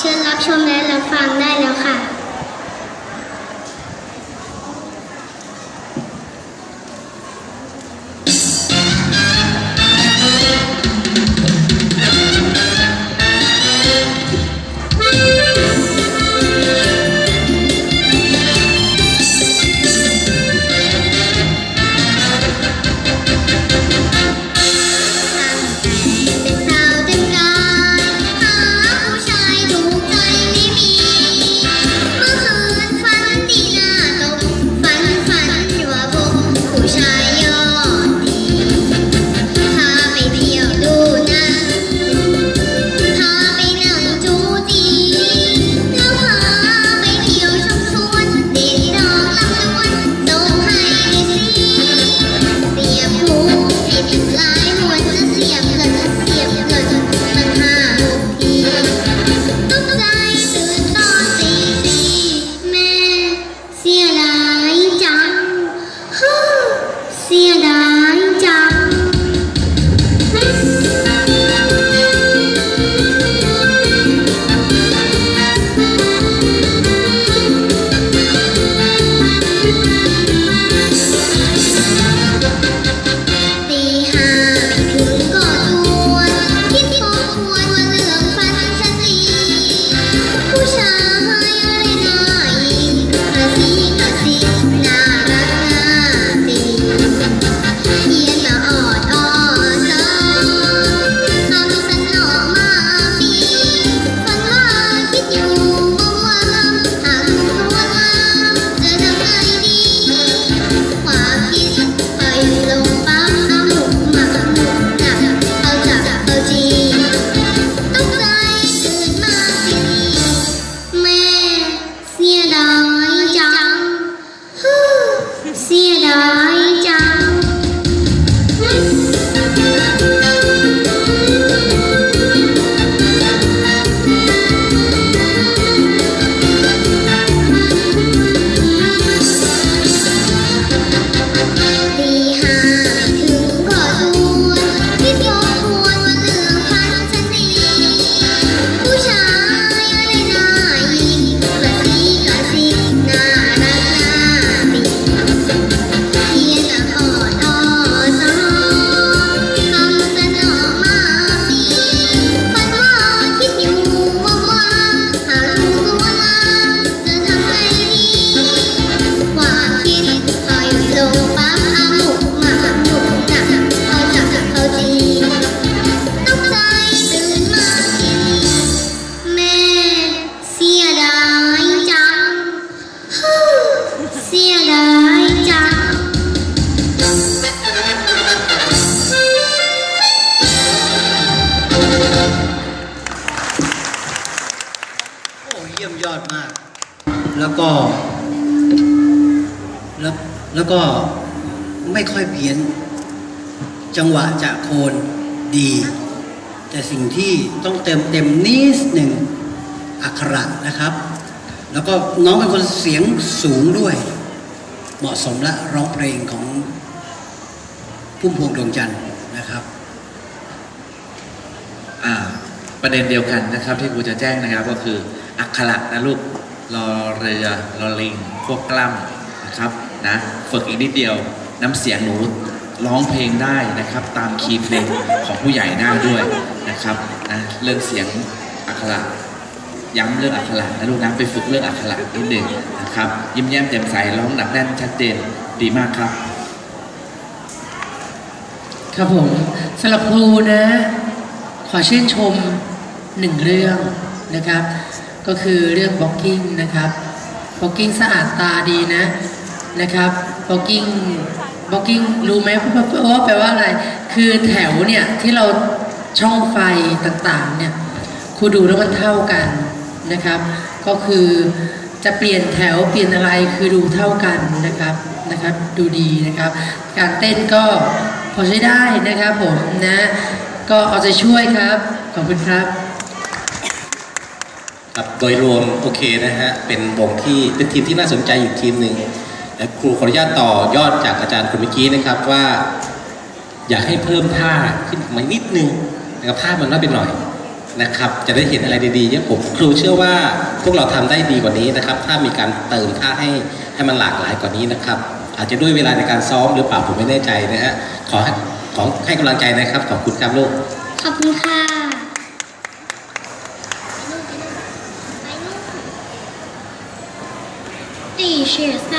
เชิญรับชมและรับฟังได้แล้วค่ะ ผู้ โอ้เยี่ยมยอดมาก แล้วก็ แล้วแล้วก็ไม่ค่อยเพี้ยน จังหวะจะโคนดี แต่สิ่งที่ต้องเติมเต็มนิดหนึ่งอักขระนะครับ แล้วก็น้องเป็นคนเสียงสูงด้วย เหมาะสมและร้องเพลงของพุ่มพวงดวงจันทร์ ประเด็นเดียวกันนะครับ ที่ครูจะแจ้งนะครับก็คืออักขระนะลูกรอเรือรอลิงพวกกล้ำนะครับนะฝึกอีกนิดเดียวน้ำเสียงหนูร้องเพลงได้นะครับ ตามคีย์เพลงของผู้ใหญ่หน้าด้วยนะครับนะเรื่องเสียงอักขระย้ำเรื่องอักขระนะลูกนะไปฝึกเรื่องอักขระนิดหนึ่งนะครับ ยิ้มแย้มแจ่มใสร้องหนักแน่นชัดเจนดีมากครับ ครับผมสำหรับครูนะ ขอชื่นชมหนึ่งเรื่องนะครับ ก็คือเรื่อง blocking นะครับ blocking สะอาดตาดีนะนะครับ blocking blocking รู้ไหมว่าแปลว่าอะไร คือแถวเนี่ยที่เราช่องไฟต่างๆเนี่ยครูดูแล้วมันเท่ากันนะครับ ก็คือจะเปลี่ยนแถวเปลี่ยนอะไรคือดูเท่ากันนะครับนะครับ ดูดีนะครับ การเต้นก็พอใช้ได้นะครับผมนะ ก็เอาใจช่วยครับ ขอบคุณครับ ครับโดยรวมโอเคนะฮะ เป็นวงที่เป็นทีมที่น่าสนใจอยู่ทีมหนึ่งและครูขออนุญาตต่อยอดจากอาจารย์คนเมื่อกี้นะครับว่า อยากให้เพิ่มท่าขึ้นมานิดนึงนะครับท่ามันน้อยไปหน่อยนะครับ จะได้เห็นอะไรดีๆเยอะผมครูเชื่อว่าพวกเราทำได้ดีกว่านี้นะครับ ถ้ามีการเติมท่าให้ให้มันหลากหลายกว่านี้นะครับ อาจจะด้วยเวลาในการซ้อมหรือเปล่าผมไม่แน่ใจนะฮะขอ ขอให้กำลังใจนะครับ ขอบคุณครับลูก ขอบคุณค่ะ第十三